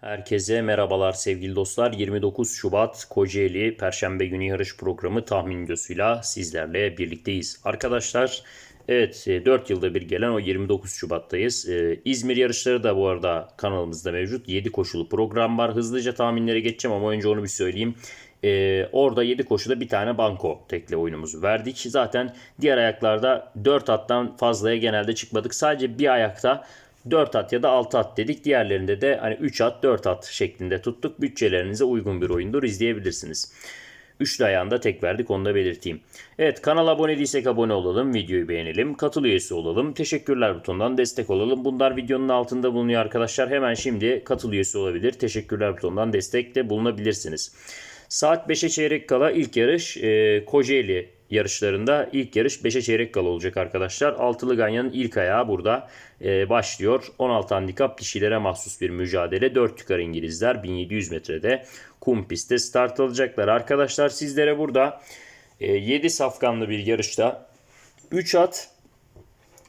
Herkese merhabalar sevgili dostlar. 29 Şubat Kocaeli Perşembe günü yarış programı tahmin videosuyla sizlerle birlikteyiz. Arkadaşlar evet 4 yılda bir gelen o 29 Şubat'tayız. Ee, İzmir yarışları da bu arada kanalımızda mevcut. 7 koşulu program var. Hızlıca tahminlere geçeceğim ama önce onu bir söyleyeyim. Ee, orada 7 koşuda bir tane banko tekle oyunumuzu verdik. Zaten diğer ayaklarda 4 attan fazlaya genelde çıkmadık. Sadece bir ayakta 4 at ya da 6 at dedik. Diğerlerinde de hani 3 at 4 at şeklinde tuttuk. Bütçelerinize uygun bir oyundur izleyebilirsiniz. Üçlü ayağında tek verdik onu da belirteyim. Evet kanala abone değilsek abone olalım. Videoyu beğenelim. Katıl üyesi olalım. Teşekkürler butonundan destek olalım. Bunlar videonun altında bulunuyor arkadaşlar. Hemen şimdi katıl üyesi olabilir. Teşekkürler butonundan destekte bulunabilirsiniz. Saat 5'e çeyrek kala ilk yarış e, Kocaeli yarışlarında ilk yarış 5'e çeyrek kala olacak arkadaşlar. Altılı Ganyan'ın ilk ayağı burada e, başlıyor. 16 handikap dişilere mahsus bir mücadele. 4 yukarı İngilizler 1700 metrede kum pistte start alacaklar. Arkadaşlar sizlere burada e, 7 safkanlı bir yarışta 3 at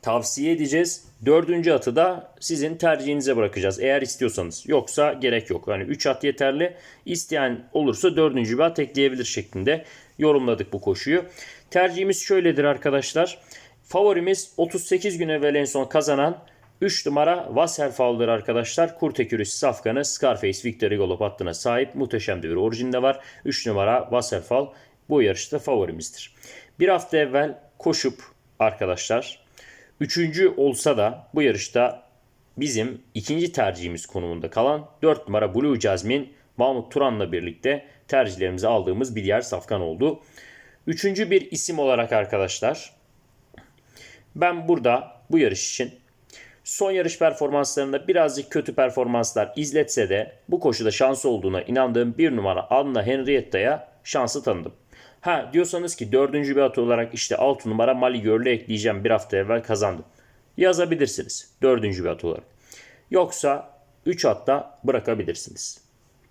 tavsiye edeceğiz. Dördüncü atı da sizin tercihinize bırakacağız. Eğer istiyorsanız. Yoksa gerek yok. Yani 3 at yeterli. İsteyen olursa dördüncü bir at ekleyebilir şeklinde yorumladık bu koşuyu. Tercihimiz şöyledir arkadaşlar. Favorimiz 38 gün evvel en son kazanan 3 numara Wasserfall'dır arkadaşlar. Kurt ekürüsü safkanı Scarface Victory Galop hattına sahip. Muhteşem bir orijinde var. 3 numara Wasserfall bu yarışta favorimizdir. Bir hafta evvel koşup arkadaşlar Üçüncü olsa da bu yarışta bizim ikinci tercihimiz konumunda kalan 4 numara Blue Jasmine Mahmut Turan'la birlikte tercihlerimizi aldığımız bir diğer safkan oldu. Üçüncü bir isim olarak arkadaşlar ben burada bu yarış için son yarış performanslarında birazcık kötü performanslar izletse de bu koşuda şansı olduğuna inandığım bir numara Anna Henrietta'ya şansı tanıdım. Ha diyorsanız ki dördüncü bir at olarak işte 6 numara Mali Görlü ekleyeceğim bir hafta evvel kazandım. Yazabilirsiniz dördüncü bir at olarak. Yoksa 3 atta bırakabilirsiniz.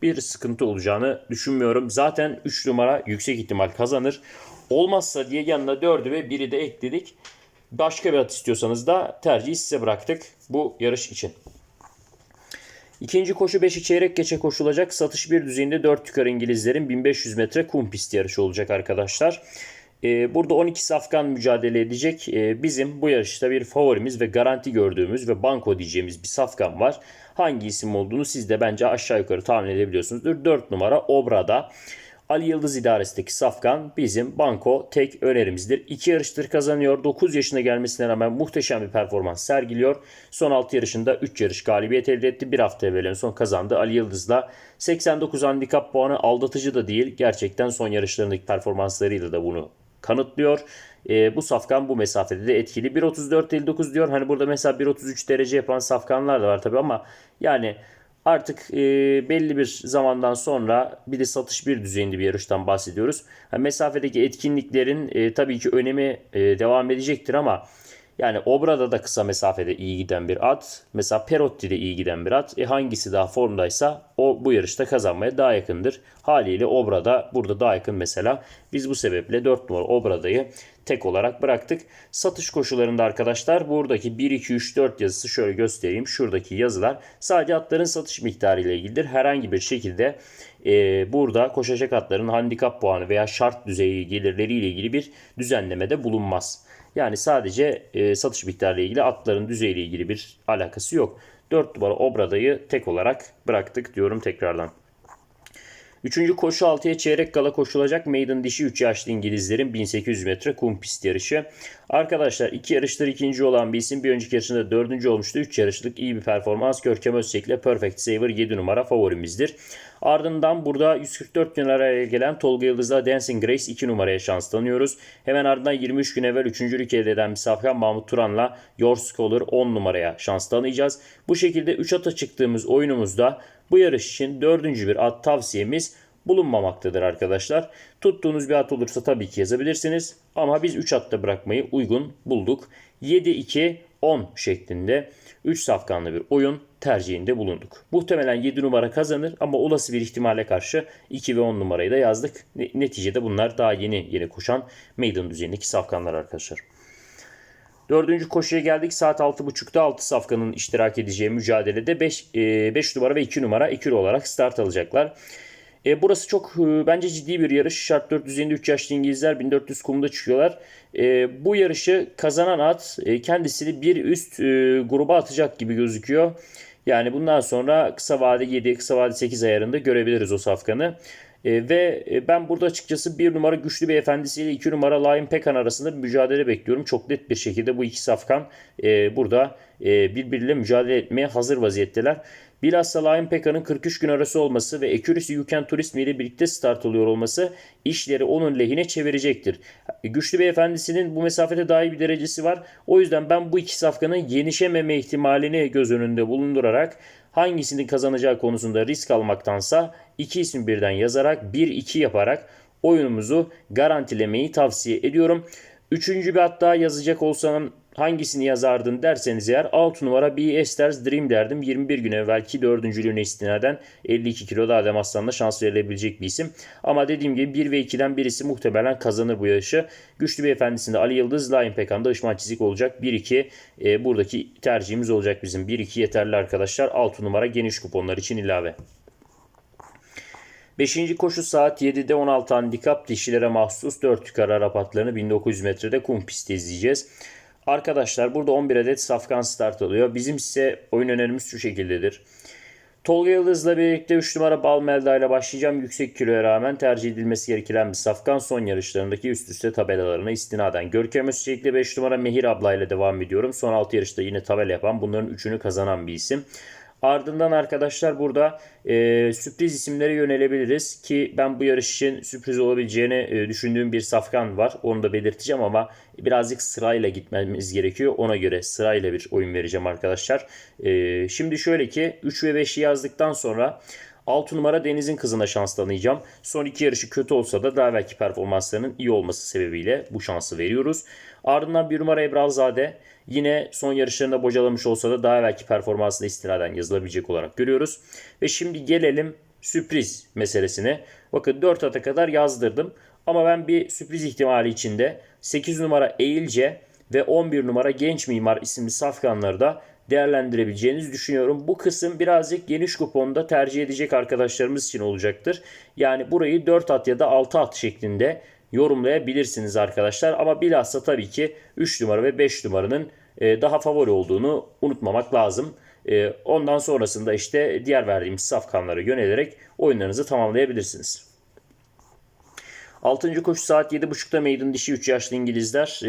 Bir sıkıntı olacağını düşünmüyorum. Zaten 3 numara yüksek ihtimal kazanır. Olmazsa diye yanına 4'ü ve 1'i de ekledik. Başka bir at istiyorsanız da tercihi size bıraktık bu yarış için. İkinci koşu 5'i çeyrek geçe koşulacak. Satış bir düzeyinde 4 yukarı İngilizlerin 1500 metre kum pist yarışı olacak arkadaşlar. Ee, burada 12 safkan mücadele edecek. Ee, bizim bu yarışta bir favorimiz ve garanti gördüğümüz ve banko diyeceğimiz bir safkan var. Hangi isim olduğunu siz de bence aşağı yukarı tahmin edebiliyorsunuzdur. 4 numara Obra'da. Ali Yıldız idaresindeki Safkan bizim banko tek önerimizdir. 2 yarıştır kazanıyor. 9 yaşına gelmesine rağmen muhteşem bir performans sergiliyor. Son 6 yarışında 3 yarış galibiyet elde etti. Bir hafta evvel en son kazandı. Ali Yıldız'la 89 handikap puanı aldatıcı da değil. Gerçekten son yarışlarındaki performanslarıyla da bunu kanıtlıyor. E, bu safkan bu mesafede de etkili. 1.34.59 diyor. Hani burada mesela 1.33 derece yapan safkanlar da var tabii ama yani Artık e, belli bir zamandan sonra bir de satış bir düzeyinde bir yarıştan bahsediyoruz. Yani mesafedeki etkinliklerin e, tabii ki önemi e, devam edecektir ama yani Obra'da da kısa mesafede iyi giden bir at. Mesela Perotti'de iyi giden bir at. E hangisi daha formdaysa o bu yarışta kazanmaya daha yakındır. Haliyle Obra'da burada daha yakın mesela. Biz bu sebeple 4 numara Obra'dayı tek olarak bıraktık. Satış koşularında arkadaşlar buradaki 1, 2, 3, 4 yazısı şöyle göstereyim. Şuradaki yazılar sadece atların satış miktarı ile ilgilidir. Herhangi bir şekilde e, burada koşacak atların handikap puanı veya şart düzeyi gelirleri ile ilgili bir düzenlemede bulunmaz. Yani sadece e, satış miktarı ilgili atların düzeyi ile ilgili bir alakası yok. 4 numara Obrada'yı tek olarak bıraktık diyorum tekrardan. Üçüncü koşu 6'ya çeyrek kala koşulacak maiden dişi 3 yaşlı İngilizlerin 1800 metre kum pist yarışı. Arkadaşlar iki yarıştır ikinci olan bir isim bir önceki yarışında dördüncü olmuştu. 3 yarışlık iyi bir performans. Görkem Özçek ile Perfect Saver 7 numara favorimizdir. Ardından burada 144 gün araya gelen Tolga Yıldız'la Dancing Grace 2 numaraya şans tanıyoruz. Hemen ardından 23 gün evvel 3. elde eden misafir Mahmut Turan'la Your Scholar 10 numaraya şans tanıyacağız. Bu şekilde 3 ata çıktığımız oyunumuzda bu yarış için 4. bir at tavsiyemiz bulunmamaktadır arkadaşlar. Tuttuğunuz bir at olursa tabii ki yazabilirsiniz. Ama biz 3 atta bırakmayı uygun bulduk. 7-2 10 şeklinde 3 safkanlı bir oyun tercihinde bulunduk. Muhtemelen 7 numara kazanır ama olası bir ihtimale karşı 2 ve 10 numarayı da yazdık. Neticede bunlar daha yeni yeni koşan maiden düzeyindeki safkanlar arkadaşlar. Dördüncü koşuya geldik. Saat 6.30'da 6 safkanın iştirak edeceği mücadelede 5, 5 numara ve 2 numara ekür olarak start alacaklar. E, burası çok e, bence ciddi bir yarış. Şart 400'inde 3 yaşlı İngilizler 1400 kumda çıkıyorlar. E, bu yarışı kazanan at e, kendisini bir üst e, gruba atacak gibi gözüküyor. Yani bundan sonra kısa vade 7, kısa vade 8 ayarında görebiliriz o safkanı. E, ve e, ben burada açıkçası bir numara güçlü beyefendisiyle iki numara Lion Pekan arasında bir mücadele bekliyorum. Çok net bir şekilde bu iki safkan e, burada e, birbiriyle mücadele etmeye hazır vaziyetteler. Bilhassa Lion Pekan'ın 43 gün arası olması ve Accuracy You Can Turisme ile birlikte start oluyor olması işleri onun lehine çevirecektir. Güçlü beyefendisinin bu mesafede daha iyi bir derecesi var. O yüzden ben bu iki safkanın yenişememe ihtimalini göz önünde bulundurarak hangisini kazanacağı konusunda risk almaktansa iki isim birden yazarak 1-2 yaparak oyunumuzu garantilemeyi tavsiye ediyorum. Üçüncü bir hatta yazacak olsam hangisini yazardın derseniz eğer 6 numara B Esther's Dream derdim. 21 gün evvelki dördüncülüğüne istinaden 52 kilo Adem Aslan'da şans verilebilecek bir isim. Ama dediğim gibi 1 ve 2'den birisi muhtemelen kazanır bu yarışı. Güçlü Beyefendisi'nde Ali Yıldız, Lion Pekan'da Işman Çizik olacak. 1-2 e, buradaki tercihimiz olacak bizim. 1-2 yeterli arkadaşlar. 6 numara geniş kuponlar için ilave. Beşinci koşu saat 7'de 16 handikap dişilere mahsus 4 yukarı Arap atlarını 1900 metrede kum pistte izleyeceğiz. Arkadaşlar burada 11 adet safkan start alıyor. Bizim size oyun önerimiz şu şekildedir. Tolga Yıldız'la birlikte 3 numara Balmelda ile başlayacağım. Yüksek kiloya rağmen tercih edilmesi gereken bir safkan son yarışlarındaki üst üste tabelalarına istinaden. Görkem Özçelik'le 5 numara Mehir Abla ile devam ediyorum. Son 6 yarışta yine tabela yapan bunların 3'ünü kazanan bir isim. Ardından arkadaşlar burada e, sürpriz isimlere yönelebiliriz ki ben bu yarış için sürpriz olabileceğini e, düşündüğüm bir safkan var. Onu da belirteceğim ama birazcık sırayla gitmemiz gerekiyor. Ona göre sırayla bir oyun vereceğim arkadaşlar. E, şimdi şöyle ki 3 ve 5'i yazdıktan sonra 6 numara Deniz'in kızına şans tanıyacağım. Son iki yarışı kötü olsa da daha belki performanslarının iyi olması sebebiyle bu şansı veriyoruz. Ardından bir numara Ebralzade. Yine son yarışlarında bocalamış olsa da daha belki performansına istinaden yazılabilecek olarak görüyoruz. Ve şimdi gelelim sürpriz meselesine. Bakın 4 ata kadar yazdırdım. Ama ben bir sürpriz ihtimali içinde 8 numara Eğilce ve 11 numara Genç Mimar isimli safkanları da değerlendirebileceğinizi düşünüyorum. Bu kısım birazcık geniş kuponda tercih edecek arkadaşlarımız için olacaktır. Yani burayı 4 at ya da 6 at şeklinde yorumlayabilirsiniz arkadaşlar. Ama bilhassa tabii ki 3 numara ve 5 numaranın e, daha favori olduğunu unutmamak lazım. E, ondan sonrasında işte diğer verdiğimiz safkanlara yönelerek oyunlarınızı tamamlayabilirsiniz. 6. koşu saat 7.30'da meydan dişi 3 yaşlı İngilizler.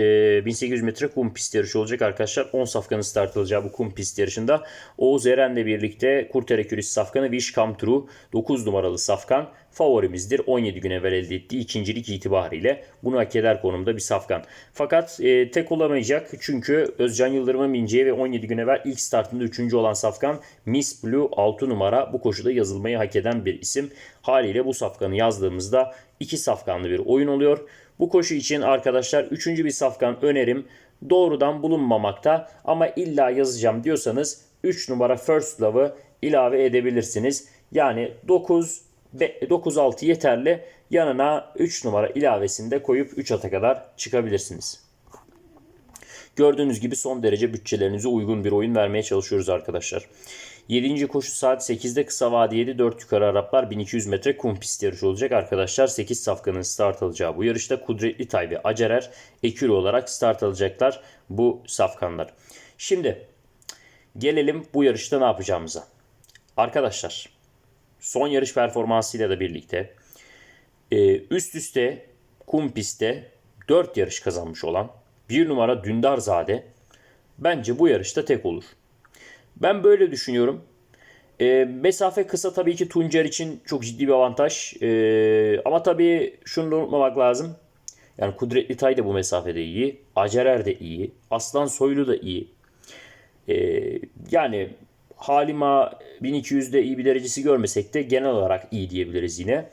1800 metre kum pist yarışı olacak arkadaşlar. 10 safkanın start alacağı bu kum pist yarışında Oğuz Eren'le birlikte Kurtere Kürüs safkanı Wish Come True 9 numaralı safkan favorimizdir. 17 gün evvel elde ettiği ikincilik itibariyle bunu hak eder konumda bir safkan. Fakat e, tek olamayacak çünkü Özcan Yıldırım'ın bineceği ve 17 gün evvel ilk startında 3. olan safkan Miss Blue 6 numara bu koşuda yazılmayı hak eden bir isim. Haliyle bu safkanı yazdığımızda 2 safkanlı bir oyun oluyor. Bu koşu için arkadaşlar 3. bir safkan önerim doğrudan bulunmamakta ama illa yazacağım diyorsanız 3 numara First Love'ı ilave edebilirsiniz. Yani 9 9-6 yeterli. Yanına 3 numara ilavesinde koyup 3 ata kadar çıkabilirsiniz. Gördüğünüz gibi son derece bütçelerinize uygun bir oyun vermeye çalışıyoruz arkadaşlar. 7. koşu saat 8'de kısa vadeli 4 yukarı Araplar 1200 metre kum pist yarışı olacak arkadaşlar. 8 safkanın start alacağı bu yarışta Kudretli Tay ve Acerer ekürü olarak start alacaklar bu safkanlar. Şimdi gelelim bu yarışta ne yapacağımıza. Arkadaşlar son yarış performansıyla da birlikte e, üst üste kum pistte 4 yarış kazanmış olan bir numara Dündarzade bence bu yarışta tek olur. Ben böyle düşünüyorum. E, mesafe kısa tabii ki Tuncer için çok ciddi bir avantaj. E, ama tabii şunu da unutmamak lazım. Yani Kudretli Tay da bu mesafede iyi. Acerer de iyi. Aslan Soylu da iyi. E, yani Halima 1200'de iyi bir derecesi görmesek de genel olarak iyi diyebiliriz yine.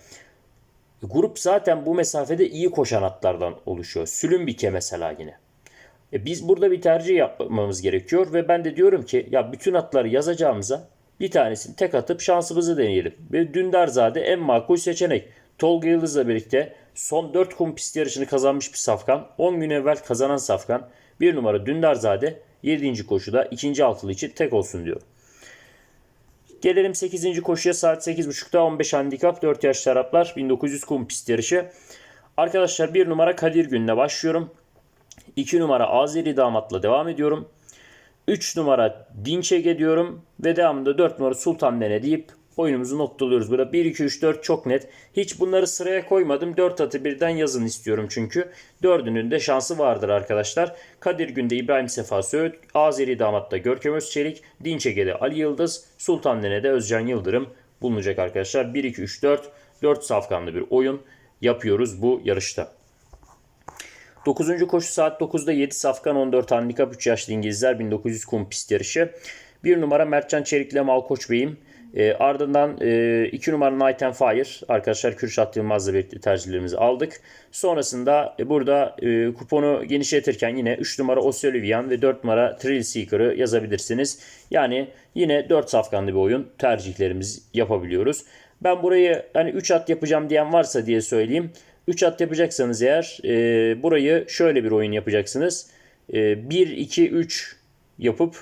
Grup zaten bu mesafede iyi koşan atlardan oluşuyor. Sülümbike mesela yine. E biz burada bir tercih yapmamız gerekiyor ve ben de diyorum ki ya bütün atları yazacağımıza bir tanesini tek atıp şansımızı deneyelim. Ve Dündarzade en makul seçenek. Tolga Yıldız'la birlikte son 4 kum pist yarışını kazanmış bir safkan. 10 gün evvel kazanan safkan. 1 numara Dündarzade 7. koşuda ikinci altılı için tek olsun diyor. Gelelim 8. koşuya saat 8.30'da 15 handikap 4 yaş taraflar 1900 kum pist yarışı. Arkadaşlar 1 numara Kadir Gün'le başlıyorum. 2 numara Azeri Damat'la devam ediyorum. 3 numara Dinçege diyorum ve devamında 4 numara Sultan Dene deyip oyunumuzu noktalıyoruz. Burada 1, 2, 3, 4 çok net. Hiç bunları sıraya koymadım. 4 atı birden yazın istiyorum çünkü. Dördünün de şansı vardır arkadaşlar. Kadir Gün'de İbrahim Sefa Söğüt, Azeri Damat'ta Görkem Özçelik, Dinçege'de Ali Yıldız, Sultan Dene'de Özcan Yıldırım bulunacak arkadaşlar. 1, 2, 3, 4, 4 safkanlı bir oyun yapıyoruz bu yarışta. 9. koşu saat 9'da 7 safkan 14 handikap 3 yaşlı İngilizler 1900 kum pist yarışı. 1 numara Mertcan Çelik'le Malkoç Bey'im. E, ardından 2 e, numara Night and Fire. Arkadaşlar Kürşat Yılmaz'la birlikte tercihlerimizi aldık. Sonrasında e, burada e, kuponu genişletirken yine 3 numara Osolivian ve 4 numara Thrill Seeker'ı yazabilirsiniz. Yani yine 4 safkanlı bir oyun tercihlerimizi yapabiliyoruz. Ben burayı hani 3 at yapacağım diyen varsa diye söyleyeyim. 3 at yapacaksanız eğer e, burayı şöyle bir oyun yapacaksınız. E, 1, 2, 3 yapıp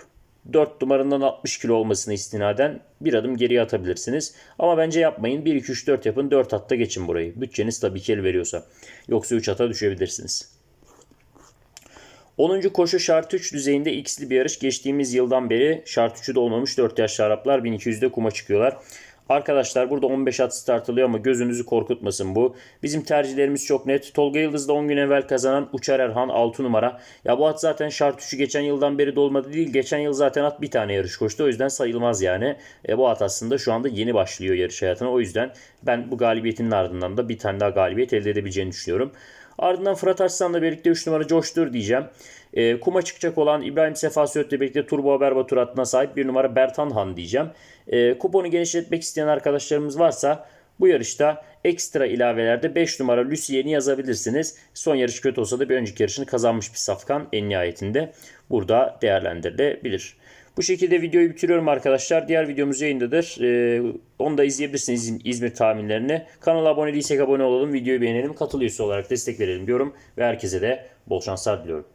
4 numarandan 60 kilo olmasını istinaden bir adım geriye atabilirsiniz. Ama bence yapmayın. 1, 2, 3, 4 yapın. 4 hatta geçin burayı. Bütçeniz tabii ki el veriyorsa. Yoksa 3 hata düşebilirsiniz. 10. koşu şart 3 düzeyinde x'li bir yarış. Geçtiğimiz yıldan beri şart 3'ü de olmamış 4 yaşlı Araplar 1200'de kuma çıkıyorlar. Arkadaşlar burada 15 at start alıyor ama gözünüzü korkutmasın bu. Bizim tercihlerimiz çok net. Tolga Yıldız da 10 gün evvel kazanan Uçar Erhan 6 numara. Ya bu at zaten şart 3'ü geçen yıldan beri dolmadı değil. Geçen yıl zaten at bir tane yarış koştu. O yüzden sayılmaz yani. E, bu at aslında şu anda yeni başlıyor yarış hayatına. O yüzden ben bu galibiyetinin ardından da bir tane daha galibiyet elde edebileceğini düşünüyorum. Ardından Fırat Arslan'la birlikte 3 numara Coştur diyeceğim. E, kuma çıkacak olan İbrahim Sefa Söğüt'le birlikte Turbo Haber Batur adına sahip bir numara Bertan Han diyeceğim. E, kuponu genişletmek isteyen arkadaşlarımız varsa bu yarışta ekstra ilavelerde 5 numara Lucien'i yazabilirsiniz. Son yarış kötü olsa da bir önceki yarışını kazanmış bir safkan en nihayetinde burada değerlendirilebilir. Bu şekilde videoyu bitiriyorum arkadaşlar. Diğer videomuz yayındadır. Ee, onu da izleyebilirsiniz İzmir tahminlerini. Kanala abone değilsek abone olalım. Videoyu beğenelim. Katıl üyesi olarak destek verelim diyorum. Ve herkese de bol şanslar diliyorum.